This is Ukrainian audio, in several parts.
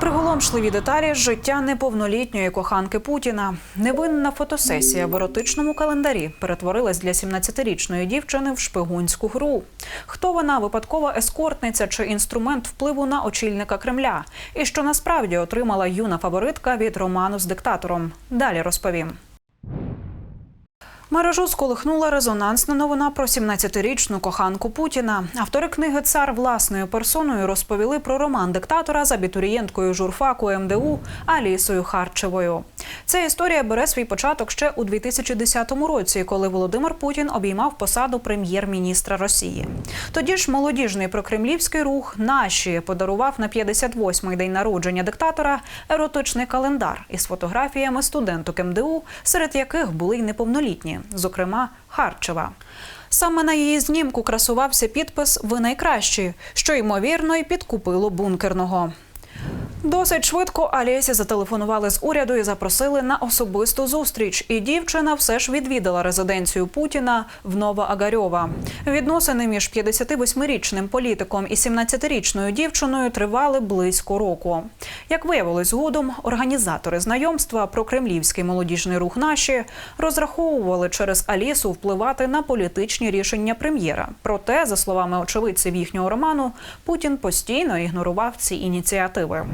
Приголомшливі деталі життя неповнолітньої коханки Путіна. Невинна фотосесія в еротичному календарі перетворилась для 17-річної дівчини в шпигунську гру. Хто вона випадкова ескортниця чи інструмент впливу на очільника Кремля? І що насправді отримала юна фаворитка від роману з диктатором? Далі розповім. Мережу сколихнула резонансна новина про 17-річну коханку Путіна. Автори книги Цар власною персоною розповіли про роман диктатора з абітурієнткою журфаку МДУ Алісою Харчевою. Ця історія бере свій початок ще у 2010 році, коли Володимир Путін обіймав посаду прем'єр-міністра Росії. Тоді ж молодіжний прокремлівський рух наші подарував на 58-й день народження диктатора еротичний календар із фотографіями студенток МДУ, серед яких були й неповнолітні, зокрема Харчева. Саме на її знімку красувався підпис Ви найкращі, що ймовірно й підкупило бункерного. Досить швидко Алєсі зателефонували з уряду і запросили на особисту зустріч. І дівчина все ж відвідала резиденцію Путіна в Новоагарьова. Відносини між 58-річним політиком і 17-річною дівчиною тривали близько року. Як виявилось згодом, організатори знайомства про кремлівський молодіжний рух наші розраховували через Алісу впливати на політичні рішення прем'єра. Проте, за словами очевидців їхнього роману, Путін постійно ігнорував ці ініціативи.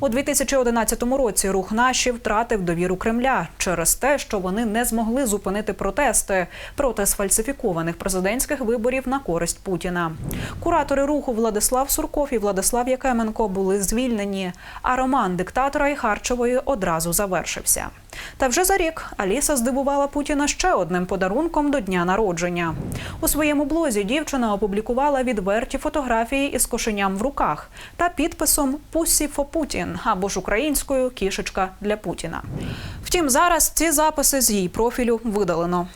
У 2011 році рух наші втратив довіру Кремля через те, що вони не змогли зупинити протести проти сфальсифікованих президентських виборів на користь Путіна. Куратори руху Владислав Сурков і Владислав Якеменко були звільнені, а роман диктатора і Харчевої одразу завершився. Та вже за рік Аліса здивувала Путіна ще одним подарунком до дня народження. У своєму блозі дівчина опублікувала відверті фотографії із кошеням в руках та підписом «Pussy for Putin» або ж українською кішечка для Путіна. Втім, зараз ці записи з її профілю видалено.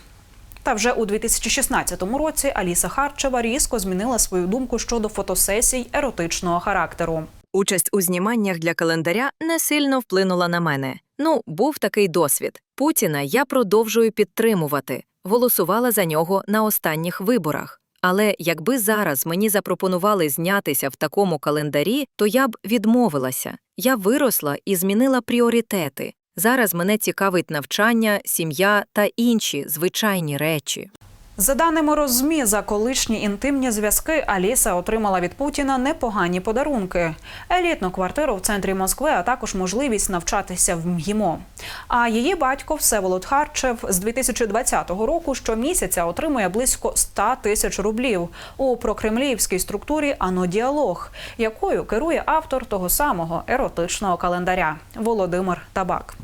Та вже у 2016 році Аліса Харчева різко змінила свою думку щодо фотосесій еротичного характеру. Участь у зніманнях для календаря не сильно вплинула на мене. Ну, був такий досвід. Путіна я продовжую підтримувати, голосувала за нього на останніх виборах. Але якби зараз мені запропонували знятися в такому календарі, то я б відмовилася. Я виросла і змінила пріоритети. Зараз мене цікавить навчання, сім'я та інші звичайні речі. За даними Розмі, за колишні інтимні зв'язки Аліса отримала від Путіна непогані подарунки: елітну квартиру в центрі Москви, а також можливість навчатися в МГІМО. А її батько Всеволод Харчев з 2020 року щомісяця отримує близько 100 тисяч рублів у прокремлівській структурі «Анодіалог», якою керує автор того самого еротичного календаря Володимир Табак.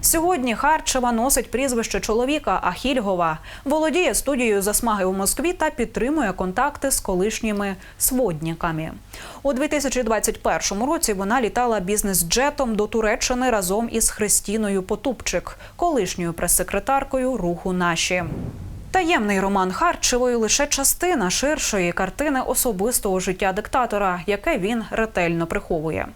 Сьогодні Харчева носить прізвище чоловіка Ахільгова, володіє студією засмаги у Москві та підтримує контакти з колишніми сводніками. У 2021 році вона літала бізнес-джетом до Туреччини разом із Христіною Потупчик, колишньою прес-секретаркою руху наші. Таємний роман Харчевої лише частина ширшої картини особистого життя диктатора, яке він ретельно приховує.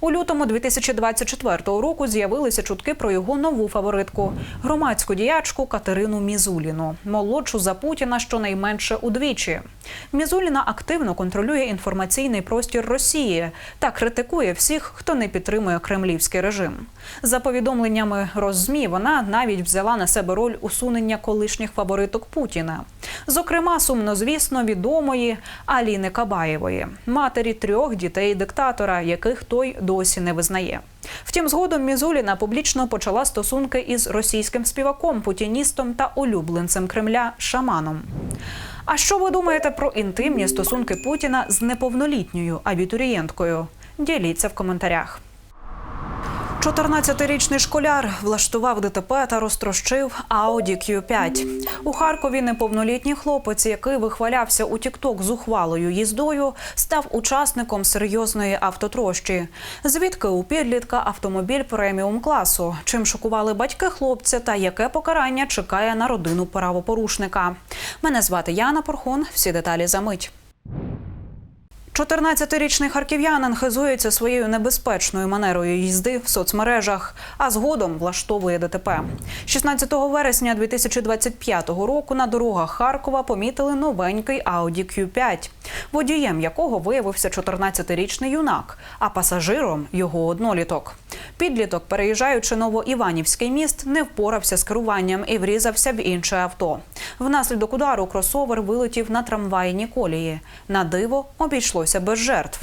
У лютому 2024 року з'явилися чутки про його нову фаворитку громадську діячку Катерину Мізуліну, молодшу за Путіна щонайменше удвічі. Мізуліна активно контролює інформаційний простір Росії та критикує всіх, хто не підтримує кремлівський режим. За повідомленнями Роззмі, вона навіть взяла на себе роль усунення колишніх фавориток Путіна. Зокрема, сумнозвісно відомої Аліни Кабаєвої, матері трьох дітей диктатора, яких той досі не визнає. Втім, згодом Мізуліна публічно почала стосунки із російським співаком, путіністом та улюбленцем Кремля Шаманом. А що ви думаєте про інтимні стосунки Путіна з неповнолітньою абітурієнткою? Діліться в коментарях. 14-річний школяр влаштував ДТП та розтрощив Audi Q5. У Харкові неповнолітній хлопець, який вихвалявся у Тікток зухвалою їздою, став учасником серйозної автотрощі. Звідки у підлітка автомобіль преміум класу? Чим шокували батьки хлопця та яке покарання чекає на родину правопорушника? Мене звати Яна Порхун. Всі деталі за мить. 14-річний харків'янин хизується своєю небезпечною манерою їзди в соцмережах, а згодом влаштовує ДТП. 16 вересня 2025 року на дорогах Харкова помітили новенький Audi Q5, водієм якого виявився 14-річний юнак, а пасажиром його одноліток. Підліток, переїжджаючи Новоіванівський міст, не впорався з керуванням і врізався в інше авто. Внаслідок удару кросовер вилетів на трамвайні колії. На диво обійшлося без жертв.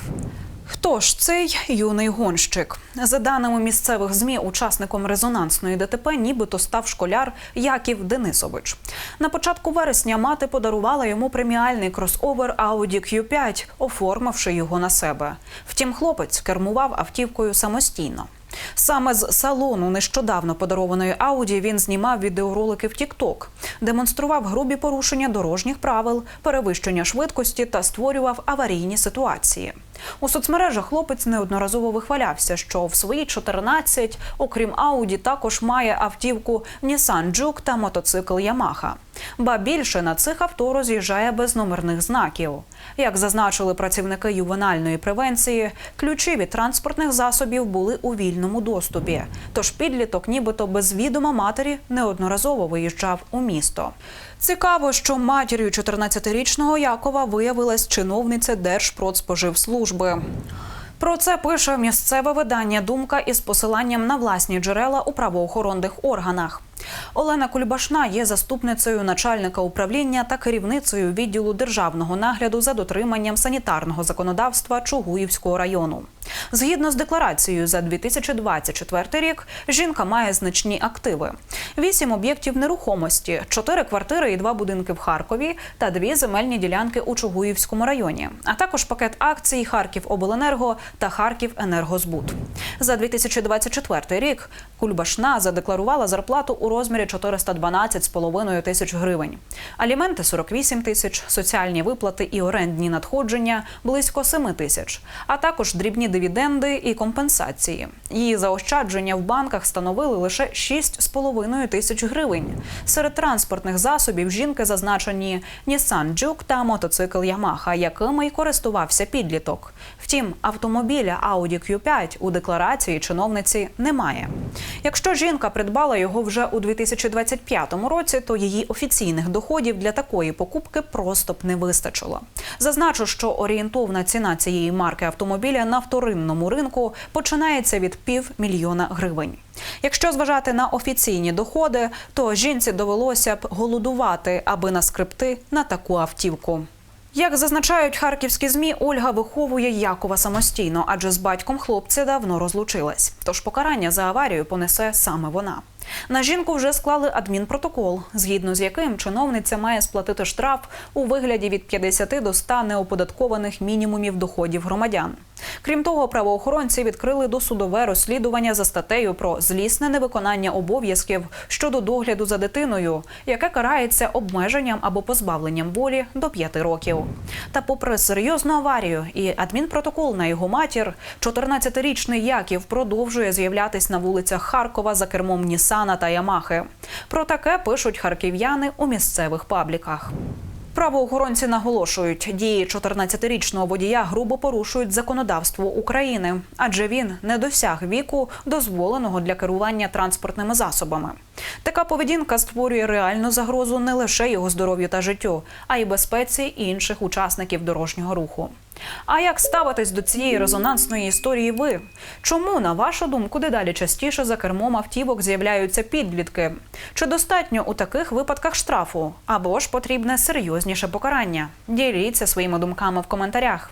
Хто ж цей юний гонщик? За даними місцевих змі, учасником резонансної ДТП нібито став школяр Яків Денисович. На початку вересня мати подарувала йому преміальний кросовер Audi Q5, оформивши його на себе. Втім, хлопець кермував автівкою самостійно. Саме з салону нещодавно подарованої Ауді він знімав відеоролики в TikTok, демонстрував грубі порушення дорожніх правил, перевищення швидкості та створював аварійні ситуації. У соцмережах хлопець неодноразово вихвалявся, що в свої 14, окрім Ауді, також має автівку Nissan Juke та мотоцикл Yamaha. Ба більше на цих авто роз'їжджає без номерних знаків. Як зазначили працівники ювенальної превенції, ключі від транспортних засобів були у вільному доступі. Тож підліток, нібито без відома матері, неодноразово виїжджав у місто. Цікаво, що матір'ю 14-річного Якова виявилась чиновниця Держпродспоживслужби. Про це пише місцеве видання Думка із посиланням на власні джерела у правоохоронних органах. Олена Кульбашна є заступницею начальника управління та керівницею відділу державного нагляду за дотриманням санітарного законодавства Чугуївського району. Згідно з декларацією за 2024 рік, жінка має значні активи: вісім об'єктів нерухомості, чотири квартири і два будинки в Харкові та дві земельні ділянки у Чугуївському районі, а також пакет акцій Харків Обленерго та Харків Енергозбут. За 2024 рік Кульбашна задекларувала зарплату у розмірі 412,5 тисяч гривень, аліменти 48 тисяч, соціальні виплати і орендні надходження близько 7 тисяч, а також дрібні дивіденди і компенсації. Її заощадження в банках становили лише 6,5 тисяч гривень. Серед транспортних засобів жінки зазначені Nissan Juke та мотоцикл Yamaha, якими й користувався підліток. Втім, автомобіля Audi Q5 у декларації чиновниці немає. Якщо жінка придбала його вже у 2025 році, то її офіційних доходів для такої покупки просто б не вистачило. Зазначу, що орієнтовна ціна цієї марки автомобіля на вторинному ринку починається від півмільйона гривень. Якщо зважати на офіційні доходи, то жінці довелося б голодувати, аби наскребти на таку автівку. Як зазначають харківські змі, Ольга виховує Якова самостійно, адже з батьком хлопця давно розлучилась. Тож покарання за аварію понесе саме вона. На жінку вже склали адмінпротокол, згідно з яким чиновниця має сплатити штраф у вигляді від 50 до 100 неоподаткованих мінімумів доходів громадян. Крім того, правоохоронці відкрили досудове розслідування за статтею про злісне невиконання обов'язків щодо догляду за дитиною, яке карається обмеженням або позбавленням волі до 5 років. Та, попри серйозну аварію і адмінпротокол на його матір, 14-річний Яків продовжує з'являтись на вулицях Харкова за кермом Нісана та Ямахи. Про таке пишуть харків'яни у місцевих пабліках. Правоохоронці наголошують, дії 14-річного водія грубо порушують законодавство України, адже він не досяг віку, дозволеного для керування транспортними засобами. Така поведінка створює реальну загрозу не лише його здоров'ю та життю, а й безпеці інших учасників дорожнього руху. А як ставитись до цієї резонансної історії ви? Чому, на вашу думку, дедалі частіше за кермом автівок з'являються підлітки? Чи достатньо у таких випадках штрафу? Або ж потрібне серйозніше покарання? Діліться своїми думками в коментарях.